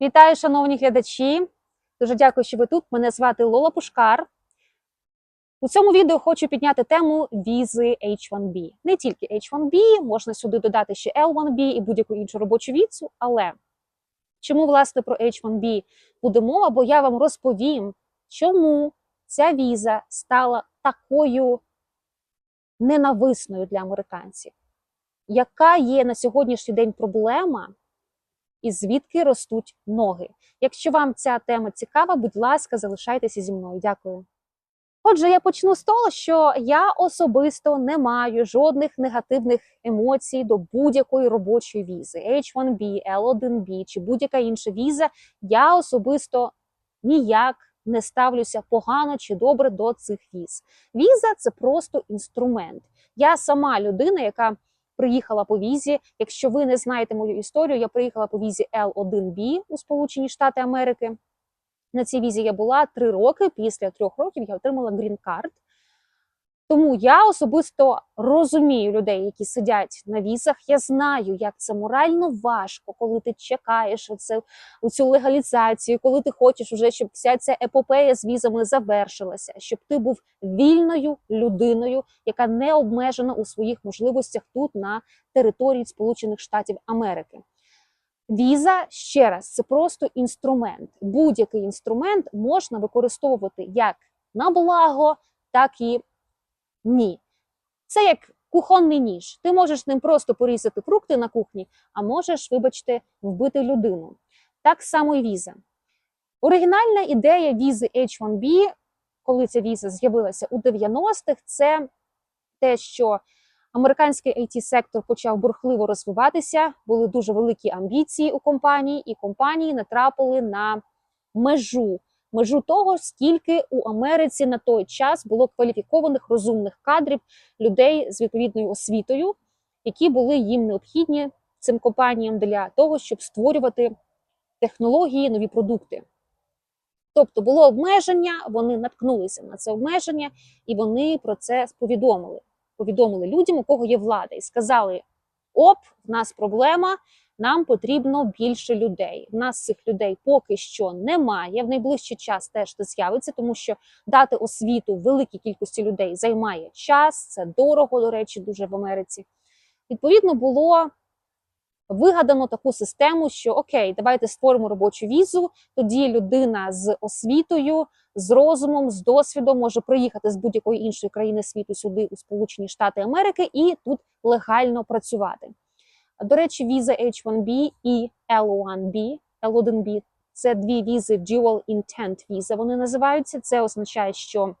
Вітаю, шановні глядачі. Дуже дякую, що ви тут. Мене звати Лола Пушкар. У цьому відео хочу підняти тему візи H1B. Не тільки H1B, можна сюди додати ще L1B і будь-яку іншу робочу візу. Але чому власне про H1B буде мова? Бо я вам розповім, чому ця віза стала такою ненависною для американців. Яка є на сьогоднішній день проблема? І звідки ростуть ноги. Якщо вам ця тема цікава, будь ласка, залишайтеся зі мною. Дякую. Отже, я почну з того, що я особисто не маю жодних негативних емоцій до будь-якої робочої візи H1B, L1B чи будь-яка інша віза. Я особисто ніяк не ставлюся погано чи добре до цих віз. Віза це просто інструмент. Я сама людина, яка приїхала по візі. Якщо ви не знаєте мою історію, я приїхала по візі L1B у Сполучені Штати Америки. На цій візі я була три роки. Після трьох років я отримала грін-карт. Тому я особисто розумію людей, які сидять на візах. Я знаю, як це морально важко, коли ти чекаєш оце, цю легалізацію, коли ти хочеш, уже, щоб вся ця епопея з візами завершилася, щоб ти був вільною людиною, яка не обмежена у своїх можливостях тут на території Сполучених Штатів Америки. Віза ще раз це просто інструмент. Будь-який інструмент можна використовувати як на благо, так і ні. Це як кухонний ніж. Ти можеш ним просто порізати фрукти на кухні, а можеш, вибачте, вбити людину. Так само і віза. Оригінальна ідея візи H1B, коли ця віза з'явилася у 90-х, це те, що американський it сектор почав бурхливо розвиватися, були дуже великі амбіції у компанії, і компанії натрапили на межу межу того, скільки у Америці на той час було кваліфікованих розумних кадрів людей з відповідною освітою, які були їм необхідні цим компаніям для того, щоб створювати технології, нові продукти. Тобто було обмеження, вони наткнулися на це обмеження, і вони про це повідомили. Повідомили людям, у кого є влада, і сказали: Оп, в нас проблема. Нам потрібно більше людей. В нас цих людей поки що немає. В найближчий час теж це з'явиться, тому що дати освіту великій кількості людей займає час. Це дорого, до речі, дуже в Америці. Відповідно, було вигадано таку систему, що окей, давайте створимо робочу візу. Тоді людина з освітою, з розумом, з досвідом може приїхати з будь-якої іншої країни світу сюди, у Сполучені Штати Америки, і тут легально працювати. До речі, віза H1B і L1B, L1B – це дві візи Dual Intent віза. Вони називаються. Це означає, що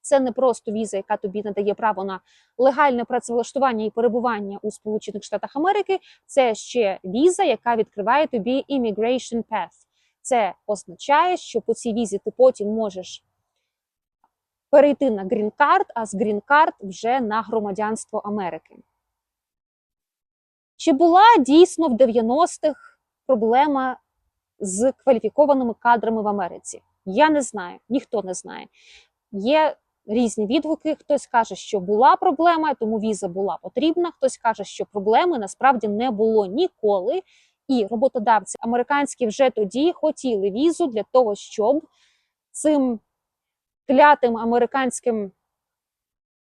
це не просто віза, яка тобі надає право на легальне працевлаштування і перебування у Сполучених Штатах Америки. Це ще віза, яка відкриває тобі Immigration Path. Це означає, що по цій візі ти потім можеш перейти на грін-карт, а з грін-карт вже на громадянство Америки. Чи була дійсно в 90-х проблема з кваліфікованими кадрами в Америці? Я не знаю, ніхто не знає. Є різні відгуки. Хтось каже, що була проблема, тому віза була потрібна. Хтось каже, що проблеми насправді не було ніколи. І роботодавці американські вже тоді хотіли візу для того, щоб цим клятим американським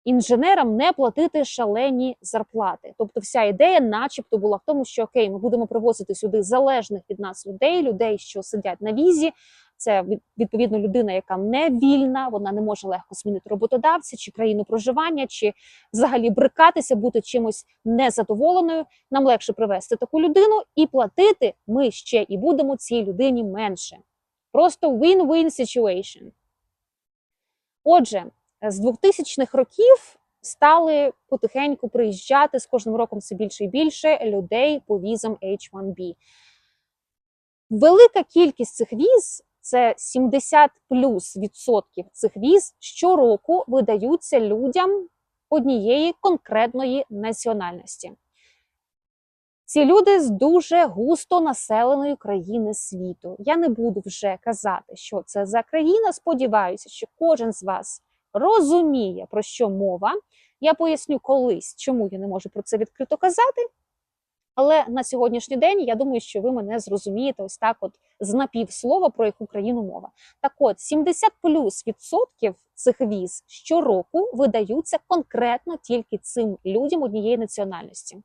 інженерам не платити шалені зарплати. Тобто, вся ідея, начебто, була в тому, що окей, ми будемо привозити сюди залежних від нас людей, людей, що сидять на візі. Це відповідно людина, яка не вільна, вона не може легко змінити роботодавця чи країну проживання, чи взагалі брикатися, бути чимось незадоволеною. Нам легше привезти таку людину і платити ми ще і будемо цій людині менше. Просто win-win situation. Отже, з 2000-х років стали потихеньку приїжджати з кожним роком все більше і більше людей по візам H1B. Велика кількість цих віз, це 70 плюс відсотків цих віз, щороку видаються людям однієї конкретної національності. Ці люди з дуже густо населеної країни світу. Я не буду вже казати, що це за країна. Сподіваюся, що кожен з вас розуміє, про що мова. Я поясню колись, чому я не можу про це відкрито казати. Але на сьогоднішній день я думаю, що ви мене зрозумієте ось так, от з напівслова, про яку країну мова. Так от 70 плюс відсотків цих віз щороку видаються конкретно тільки цим людям однієї національності.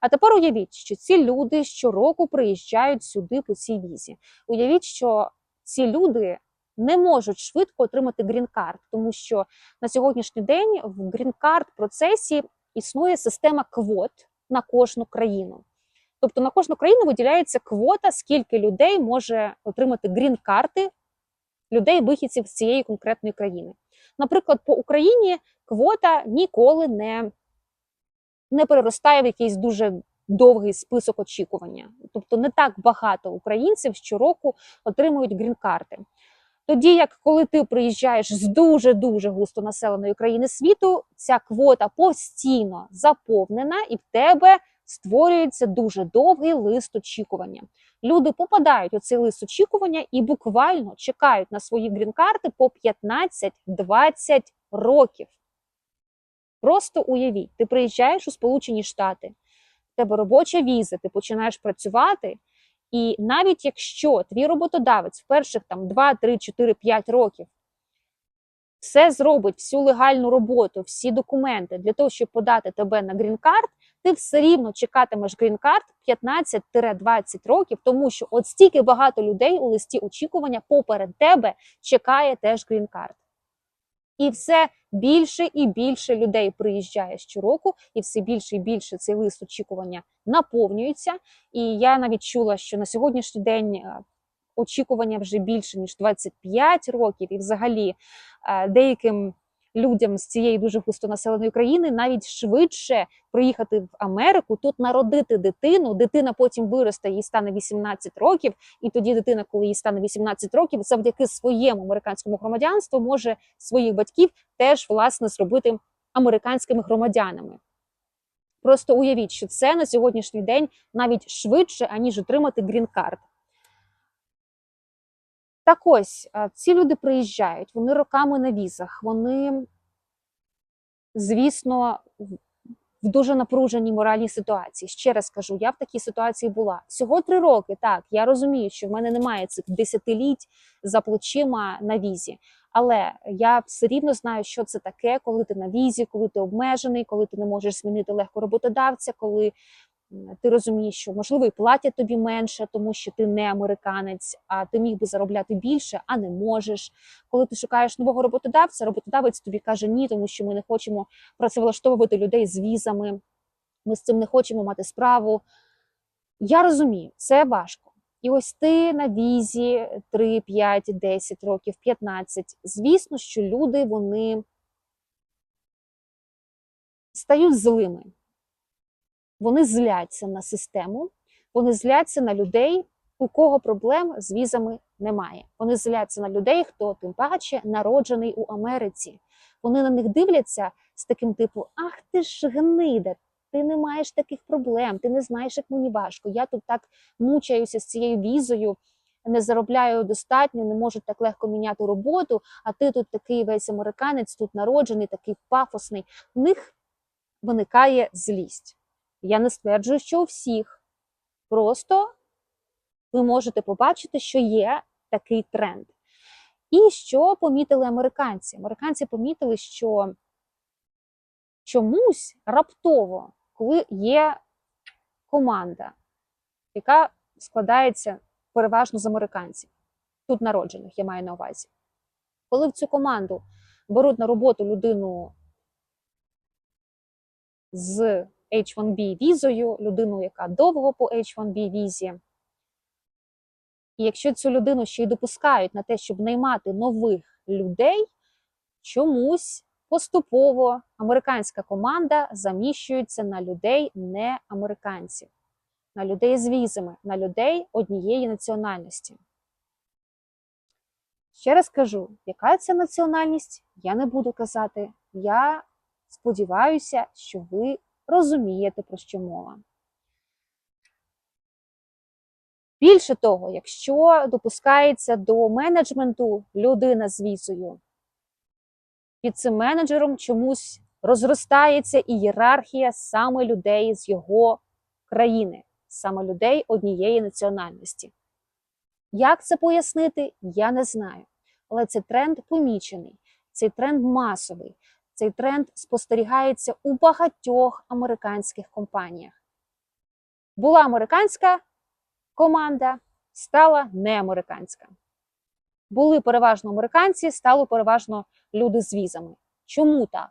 А тепер уявіть, що ці люди щороку приїжджають сюди по цій візі. Уявіть, що ці люди не можуть швидко отримати грін-карт, тому що на сьогоднішній день в грін-карт процесі існує система квот на кожну країну. Тобто на кожну країну виділяється квота, скільки людей може отримати грін-карти людей, вихідців з цієї конкретної країни. Наприклад, по Україні квота ніколи не, не переростає в якийсь дуже довгий список очікування. Тобто не так багато українців щороку отримують грін-карти. Тоді, як коли ти приїжджаєш з дуже дуже густо населеної країни світу, ця квота постійно заповнена, і в тебе створюється дуже довгий лист очікування. Люди попадають у цей лист очікування і буквально чекають на свої грін-карти по 15-20 років. Просто уявіть, ти приїжджаєш у Сполучені Штати, в тебе робоча віза, ти починаєш працювати. І навіть якщо твій роботодавець в перших там 2, 3, 4, 5 років все зробить, всю легальну роботу, всі документи для того, щоб подати тебе на грін-карт, ти все рівно чекатимеш грін-карт 15-20 років, тому що от стільки багато людей у листі очікування поперед тебе чекає теж грін-карт. І все більше і більше людей приїжджає щороку, і все більше і більше цей лист очікування наповнюється. І я навіть чула, що на сьогоднішній день е, очікування вже більше ніж 25 років, і взагалі е, деяким людям з цієї дуже густонаселеної країни навіть швидше приїхати в Америку, тут народити дитину. Дитина потім виросте, їй стане 18 років, і тоді дитина, коли їй стане 18 років, завдяки своєму американському громадянству може своїх батьків теж власне зробити американськими громадянами. Просто уявіть, що це на сьогоднішній день навіть швидше, аніж отримати грін-карт. Так ось е, ці люди приїжджають, вони роками на візах, вони, звісно, в дуже напруженій моральній ситуації. Ще раз кажу, я в такій ситуації була. Всього три роки. Так, я розумію, що в мене немає цих десятиліть за плечима на візі. Але я все рівно знаю, що це таке, коли ти на візі, коли ти обмежений, коли ти не можеш змінити легко роботодавця, коли ти розумієш, що можливо і платять тобі менше, тому що ти не американець, а ти міг би заробляти більше, а не можеш. Коли ти шукаєш нового роботодавця, роботодавець тобі каже ні, тому що ми не хочемо працевлаштовувати людей з візами, ми з цим не хочемо мати справу. Я розумію, це важко. І ось ти на візі 3, 5, 10 років, 15. Звісно, що люди вони стають злими. Вони зляться на систему, вони зляться на людей, у кого проблем з візами немає. Вони зляться на людей, хто тим паче народжений у Америці. Вони на них дивляться з таким типу: Ах, ти ж гнида, ти не маєш таких проблем, ти не знаєш, як мені важко. Я тут так мучаюся з цією візою, не заробляю достатньо, не можу так легко міняти роботу. А ти тут такий весь американець, тут народжений, такий пафосний. В них виникає злість. Я не стверджую, що у всіх. Просто ви можете побачити, що є такий тренд. І що помітили американці? Американці помітили, що чомусь раптово, коли є команда, яка складається переважно з американців, тут народжених, я маю на увазі. Коли в цю команду беруть на роботу людину з H1B візою, людину, яка довго по H1B візі. І якщо цю людину ще й допускають на те, щоб наймати нових людей, чомусь поступово американська команда заміщується на людей не американців, на людей з візами, на людей однієї національності. Ще раз кажу, яка це національність, я не буду казати. Я сподіваюся, що ви розумієте, про що мова. Більше того, якщо допускається до менеджменту людина з візою, під цим менеджером чомусь розростається ієрархія саме людей з його країни. саме людей однієї національності. Як це пояснити, я не знаю. Але цей тренд помічений, цей тренд масовий, цей тренд спостерігається у багатьох американських компаніях. Була американська команда, стала неамериканська. Були переважно американці, стало переважно люди з візами. Чому так?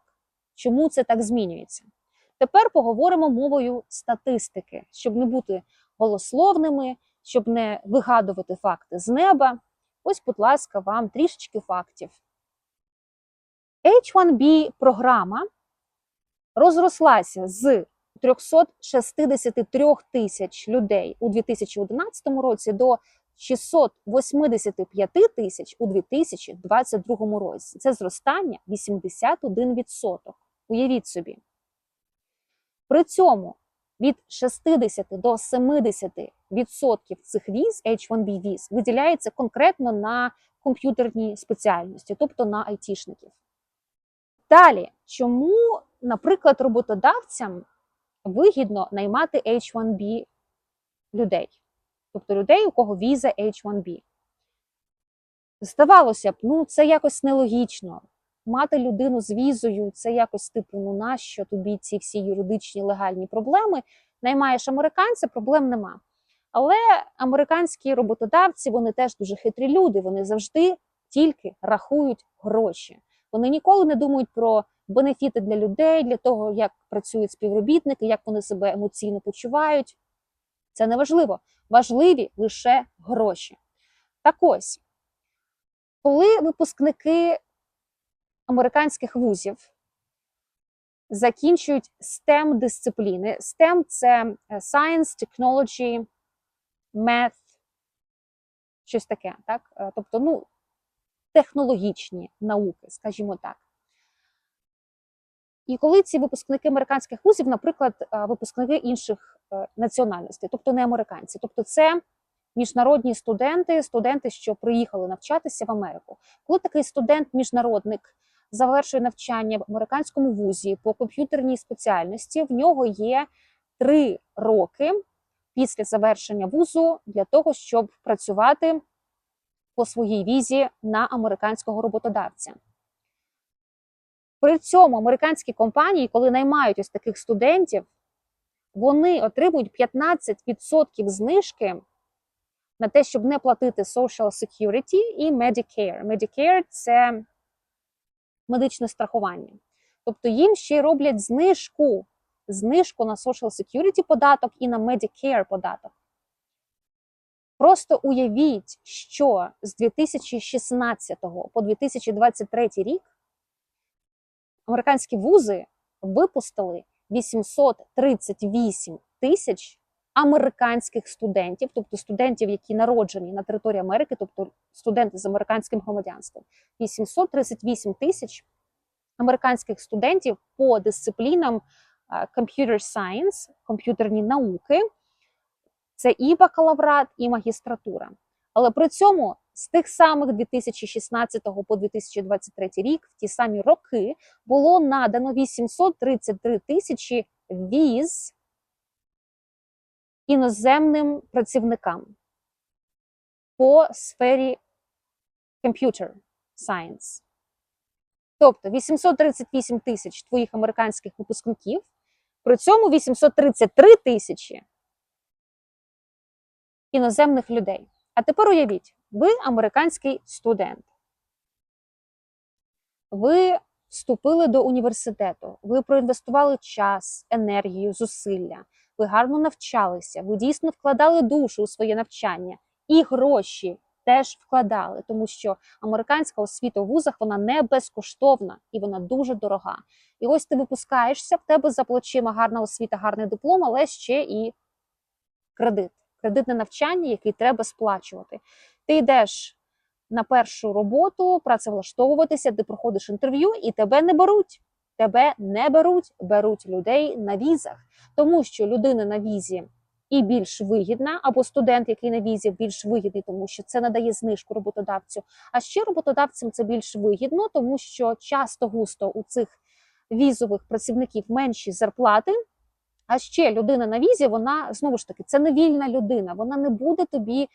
Чому це так змінюється? Тепер поговоримо мовою статистики, щоб не бути голословними, щоб не вигадувати факти з неба. Ось, будь ласка, вам трішечки фактів. H1B програма розрослася з 363 тисяч людей у 2011 році до 685 тисяч у 2022 році. Це зростання 81%. Уявіть собі. При цьому від 60 до 70 відсотків цих віз, H1B віз, виділяється конкретно на комп'ютерні спеціальності, тобто на айтішників. Далі, чому, наприклад, роботодавцям вигідно наймати H1B людей, тобто людей, у кого віза H1B? Здавалося б, ну це якось нелогічно. Мати людину з візою це якось типу, ну нащо тобі ці всі юридичні легальні проблеми? Наймаєш американця, проблем нема. Але американські роботодавці вони теж дуже хитрі люди. Вони завжди тільки рахують гроші. Вони ніколи не думають про бенефіти для людей, для того, як працюють співробітники, як вони себе емоційно почувають. Це не важливо. Важливі лише гроші. Так ось, коли випускники американських вузів закінчують STEM дисципліни. STEM – це е, Science, Technology, Math, щось таке, так? Е, Тобто, ну, технологічні науки, скажімо так. І коли ці випускники американських вузів, наприклад, е, випускники інших національностей, тобто не американці, тобто це міжнародні студенти, студенти, що приїхали навчатися в Америку. Коли такий студент-міжнародник завершує навчання в американському вузі по комп'ютерній спеціальності, в нього є три роки після завершення вузу для того, щоб працювати по своїй візі на американського роботодавця. При цьому американські компанії, коли наймають ось таких студентів, вони отримують 15% знижки на те, щоб не платити Social Security і Medicare. Medicare – це медичне страхування. Тобто їм ще роблять знижку, знижку на Social Security податок і на Medicare податок. Просто уявіть, що з 2016 по 2023 рік американські вузи випустили 838 тисяч американських студентів, тобто студентів, які народжені на території Америки, тобто студенти з американським громадянством, 838 тисяч американських студентів по дисциплінам Computer Science, комп'ютерні науки. Це і бакалаврат, і магістратура. Але при цьому з тих самих 2016 по 2023 рік, в ті самі роки, було надано 833 тисячі віз іноземним працівникам по сфері Computer Science. Тобто 838 тисяч твоїх американських випускників, при цьому 833 тисячі іноземних людей. А тепер уявіть, ви американський студент. Ви вступили до університету, ви проінвестували час, енергію, зусилля ви гарно навчалися, ви дійсно вкладали душу у своє навчання і гроші теж вкладали, тому що американська освіта у вузах вона не безкоштовна і вона дуже дорога. І ось ти випускаєшся, в тебе за плечима гарна освіта, гарний диплом, але ще і кредит. Кредит на навчання, який треба сплачувати. Ти йдеш на першу роботу, працевлаштовуватися, ти проходиш інтерв'ю і тебе не беруть тебе не беруть, беруть людей на візах, тому що людина на візі і більш вигідна, або студент, який на візі, більш вигідний, тому що це надає знижку роботодавцю. А ще роботодавцям це більш вигідно, тому що часто густо у цих візових працівників менші зарплати. А ще людина на візі, вона знову ж таки це не вільна людина. Вона не буде тобі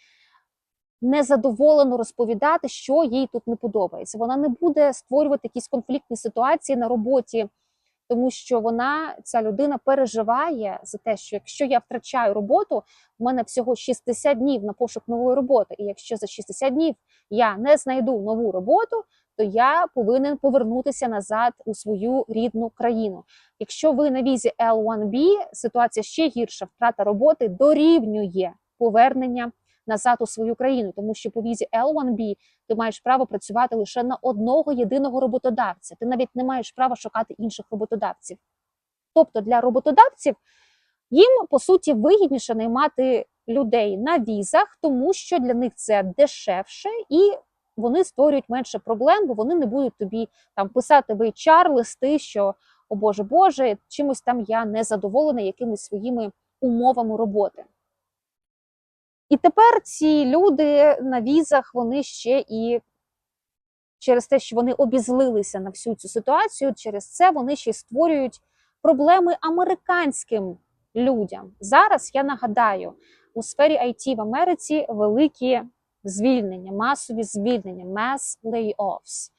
незадоволено розповідати, що їй тут не подобається. Вона не буде створювати якісь конфліктні ситуації на роботі, тому що вона, ця людина, переживає за те, що якщо я втрачаю роботу, в мене всього 60 днів на пошук нової роботи. І якщо за 60 днів я не знайду нову роботу, то я повинен повернутися назад у свою рідну країну. Якщо ви на візі L1B, ситуація ще гірша, втрата роботи дорівнює повернення назад у свою країну, тому що по візі L1B ти маєш право працювати лише на одного єдиного роботодавця. Ти навіть не маєш права шукати інших роботодавців. Тобто для роботодавців їм по суті вигідніше наймати людей на візах, тому що для них це дешевше і вони створюють менше проблем, бо вони не будуть тобі там писати в HR листи, що о Боже Боже, чимось там я не задоволена якимись своїми умовами роботи. І тепер ці люди на візах, вони ще і через те, що вони обізлилися на всю цю ситуацію, через це вони ще й створюють проблеми американським людям. Зараз я нагадаю, у сфері IT в Америці великі звільнення, масові звільнення, mass layoffs.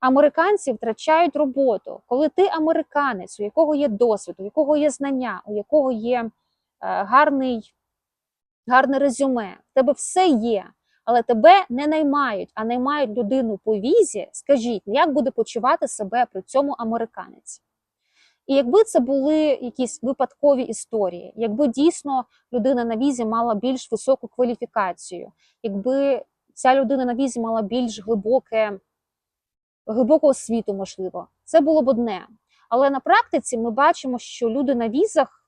Американці втрачають роботу. Коли ти американець, у якого є досвід, у якого є знання, у якого є е, гарний, гарне резюме, в тебе все є, але тебе не наймають, а наймають людину по візі, скажіть, як буде почувати себе при цьому американець? І якби це були якісь випадкові історії, якби дійсно людина на візі мала більш високу кваліфікацію, якби ця людина на візі мала більш глибоке, глибоку освіту, можливо, це було б одне. Але на практиці ми бачимо, що люди на візах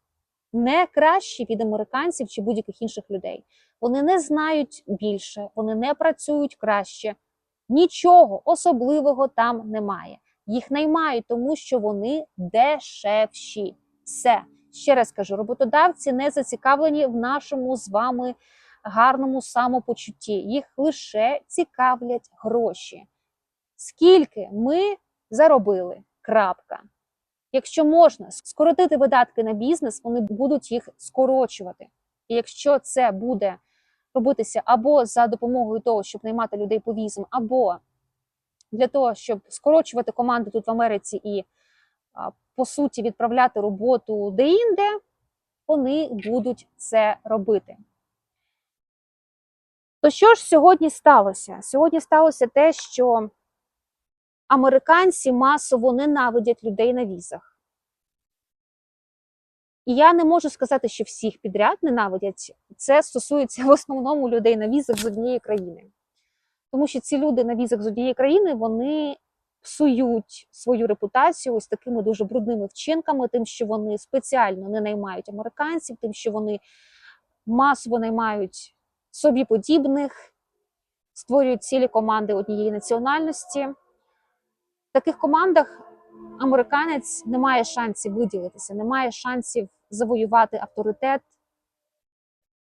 не кращі від американців чи будь-яких інших людей. Вони не знають більше, вони не працюють краще, нічого особливого там немає. Їх наймають, тому що вони дешевші. Все. Ще раз кажу, роботодавці не зацікавлені в нашому з вами гарному самопочутті. Їх лише цікавлять гроші. Скільки ми заробили? Крапка. Якщо можна скоротити видатки на бізнес, вони будуть їх скорочувати. І якщо це буде робитися або за допомогою того, щоб наймати людей по візам, або для того, щоб скорочувати команди тут в Америці і, по суті, відправляти роботу де-інде, вони будуть це робити. То що ж сьогодні сталося? Сьогодні сталося те, що американці масово ненавидять людей на візах. І я не можу сказати, що всіх підряд ненавидять. Це стосується в основному людей на візах з однієї країни. Тому що ці люди на візах з однієї країни вони псують свою репутацію ось такими дуже брудними вчинками, тим, що вони спеціально не наймають американців, тим, що вони масово наймають собі подібних, створюють цілі команди однієї національності. В таких командах американець не має шансів виділитися, не має шансів завоювати авторитет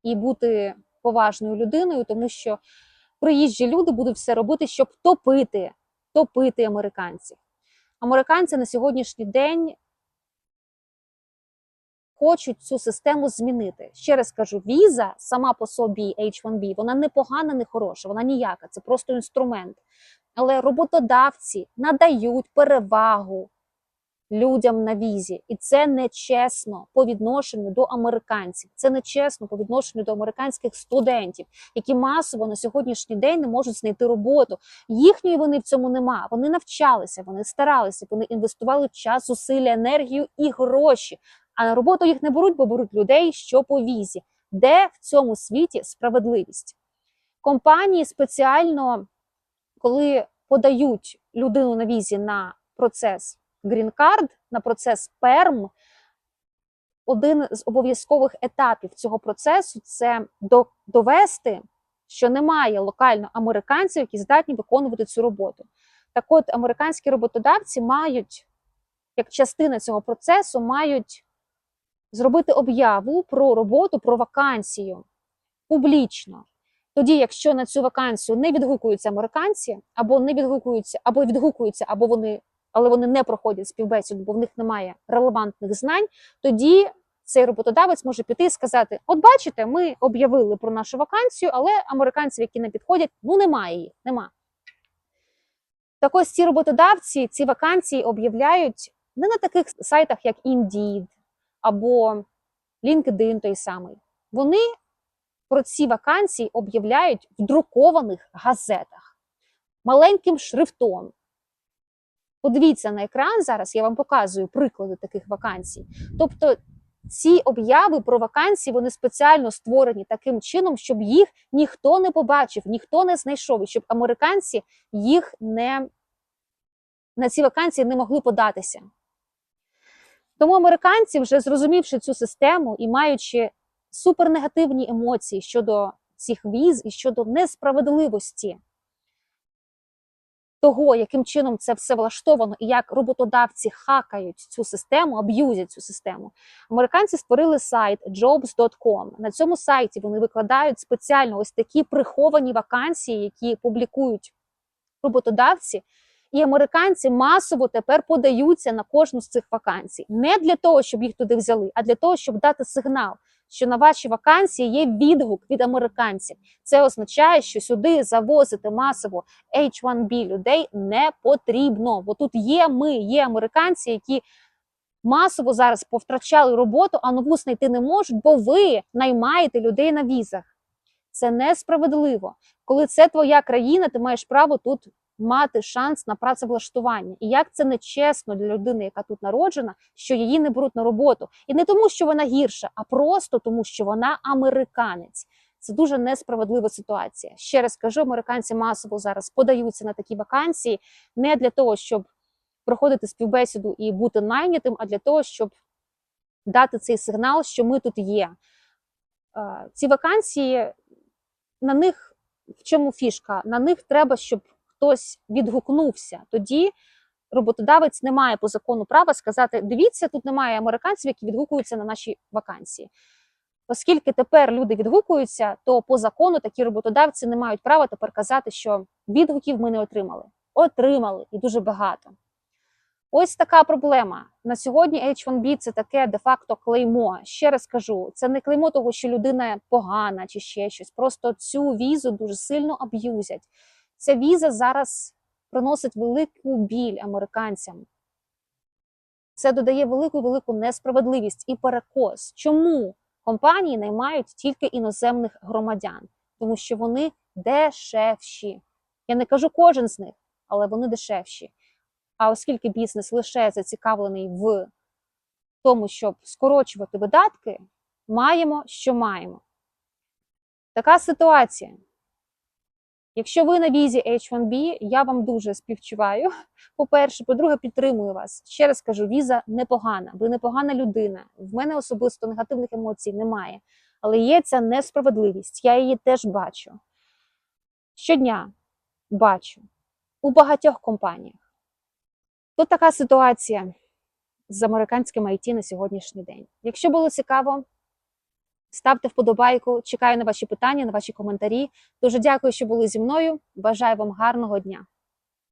і бути поважною людиною, тому що приїжджі люди будуть все робити, щоб топити, топити американців. Американці на сьогоднішній день хочуть цю систему змінити. Ще раз кажу, віза сама по собі H1B, вона не погана, не хороша, вона ніяка, це просто інструмент. Але роботодавці надають перевагу людям на візі, і це нечесно по відношенню до американців. Це нечесно по відношенню до американських студентів, які масово на сьогоднішній день не можуть знайти роботу. Їхньої вони в цьому нема. Вони навчалися, вони старалися, вони інвестували час, зусилля, енергію і гроші. А на роботу їх не беруть, бо беруть людей, що по візі. Де в цьому світі справедливість? Компанії спеціально, коли подають людину на візі на процес грін-кард, на процес перм, один з обов'язкових етапів цього процесу це довести, що немає локально американців, які здатні виконувати цю роботу. Так от, американські роботодавці мають, як частина цього процесу, мають зробити об'яву про роботу, про вакансію публічно. Тоді, якщо на цю вакансію не відгукуються американці, або не відгукуються, або відгукуються, або вони але вони не проходять співбесіду, бо в них немає релевантних знань, тоді цей роботодавець може піти і сказати: От бачите, ми об'явили про нашу вакансію, але американців, які не підходять, ну немає їх, нема. Так ось ці роботодавці ці вакансії об'являють не на таких сайтах, як Indeed або LinkedIn той самий. Вони про ці вакансії об'являють в друкованих газетах маленьким шрифтом. Подивіться на екран зараз, я вам показую приклади таких вакансій. Тобто ці обяви про вакансії вони спеціально створені таким чином, щоб їх ніхто не побачив, ніхто не знайшов, і щоб американці їх не на ці вакансії не могли податися. Тому американці, вже зрозумівши цю систему і маючи супернегативні емоції щодо цих віз і щодо несправедливості того, яким чином це все влаштовано, і як роботодавці хакають цю систему, аб'юзять цю систему. Американці створили сайт jobs.com. На цьому сайті вони викладають спеціально ось такі приховані вакансії, які публікують роботодавці. І американці масово тепер подаються на кожну з цих вакансій. Не для того, щоб їх туди взяли, а для того, щоб дати сигнал, що на ваші вакансії є відгук від американців. Це означає, що сюди завозити масово H1B людей не потрібно. Бо тут є ми, є американці, які масово зараз повтрачали роботу, а нову знайти не можуть, бо ви наймаєте людей на візах. Це несправедливо. Коли це твоя країна, ти маєш право тут мати шанс на працевлаштування. І як це нечесно для людини, яка тут народжена, що її не беруть на роботу. І не тому, що вона гірша, а просто тому, що вона американець. Це дуже несправедлива ситуація. Ще раз кажу, американці масово зараз подаються на такі вакансії не для того, щоб проходити співбесіду і бути найнятим, а для того, щоб дати цей сигнал, що ми тут є. Ці вакансії на них в чому фішка? На них треба, щоб хтось відгукнувся. Тоді роботодавець не має по закону права сказати: дивіться, тут немає американців, які відгукуються на наші вакансії. Оскільки тепер люди відгукуються, то по закону такі роботодавці не мають права тепер казати, що відгуків ми не отримали. Отримали і дуже багато. Ось така проблема. На сьогодні H1B це таке де-факто клеймо. Ще раз кажу, це не клеймо того, що людина погана чи ще щось. Просто цю візу дуже сильно аб'юзять. Ця віза зараз приносить велику біль американцям. Це додає велику велику несправедливість і перекос. Чому компанії наймають тільки іноземних громадян? Тому що вони дешевші. Я не кажу кожен з них, але вони дешевші. А оскільки бізнес лише зацікавлений в тому, щоб скорочувати видатки, маємо, що маємо. Така ситуація. Якщо ви на візі H1B, я вам дуже співчуваю. По-перше, по-друге, підтримую вас. Ще раз кажу, віза непогана, ви непогана людина. В мене особисто негативних емоцій немає. Але є ця несправедливість. Я її теж бачу. Щодня бачу у багатьох компаніях. Тут така ситуація з американським IT на сьогоднішній день. Якщо було цікаво, ставте вподобайку. Чекаю на ваші питання, на ваші коментарі. Дуже дякую, що були зі мною. Бажаю вам гарного дня.